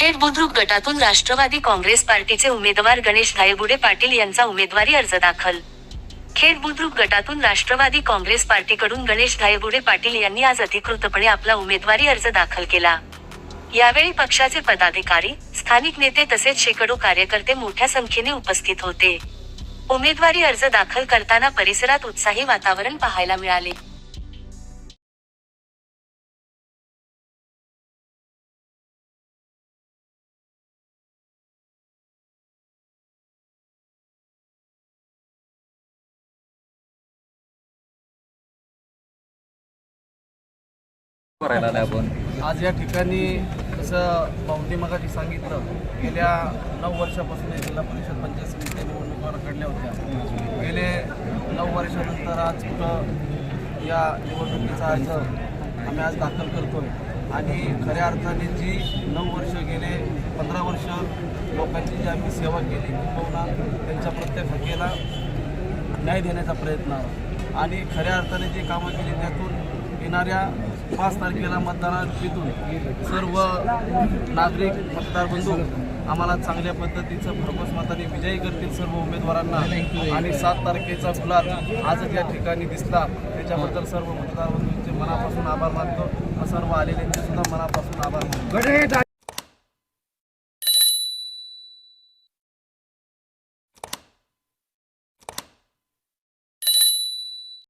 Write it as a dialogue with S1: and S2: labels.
S1: खेड बुद्रुक गटातून राष्ट्रवादी काँग्रेस पार्टीचे उमेदवार गणेश धायगुडे पाटील यांचा उमेदवारी अर्ज दाखल. खेड बुद्रुक गटातून राष्ट्रवादी काँग्रेस पार्टीकडून गणेश धायगुडे पाटील यांनी आज अधिकृतपणे आपला उमेदवारी अर्ज दाखल केला. यावेळी पक्षाचे पदाधिकारी स्थानिक नेते तसेच शेकडो कार्यकर्ते मोठ्या संख्येने उपस्थित होते. उमेदवारी अर्ज दाखल करताना परिसरात उत्साही वातावरण पाहायला मिळाले.
S2: करायला आलाय आपण.
S3: आज या ठिकाणी जसं पाहुणे मगाशी सांगितलं गेल्या नऊ वर्षापासून जिल्हा परिषद पंचायत समिती निवडणुका रखडल्या होत्या. गेले नऊ वर्षानंतर आज कुठं या निवडणुकीचा अर्ज आम्ही आज दाखल करतोय. आणि खऱ्या अर्थाने जी नऊ वर्ष गेले पंधरा वर्ष लोकांची जी आम्ही सेवा केली किंवा त्यांच्या प्रत्येक हक्केला न्याय देण्याचा प्रयत्न. आणि खऱ्या अर्थाने जी कामं केली त्यातून येणाऱ्या पाच तारखेला मतदानातून सर्व नागरिक मतदार बंधू आम्हाला चांगल्या पद्धतीचं भरघोस मताने विजयी करतील सर्व उमेदवारांना. आणि सात तारखेचा गुलाल आजच या ठिकाणी दिसला त्याच्याबद्दल सर्व मतदार बंधूंचे मनापासून आभार मानतो. सर्व आलेल्यांचे सुद्धा मनापासून आभार मानतो.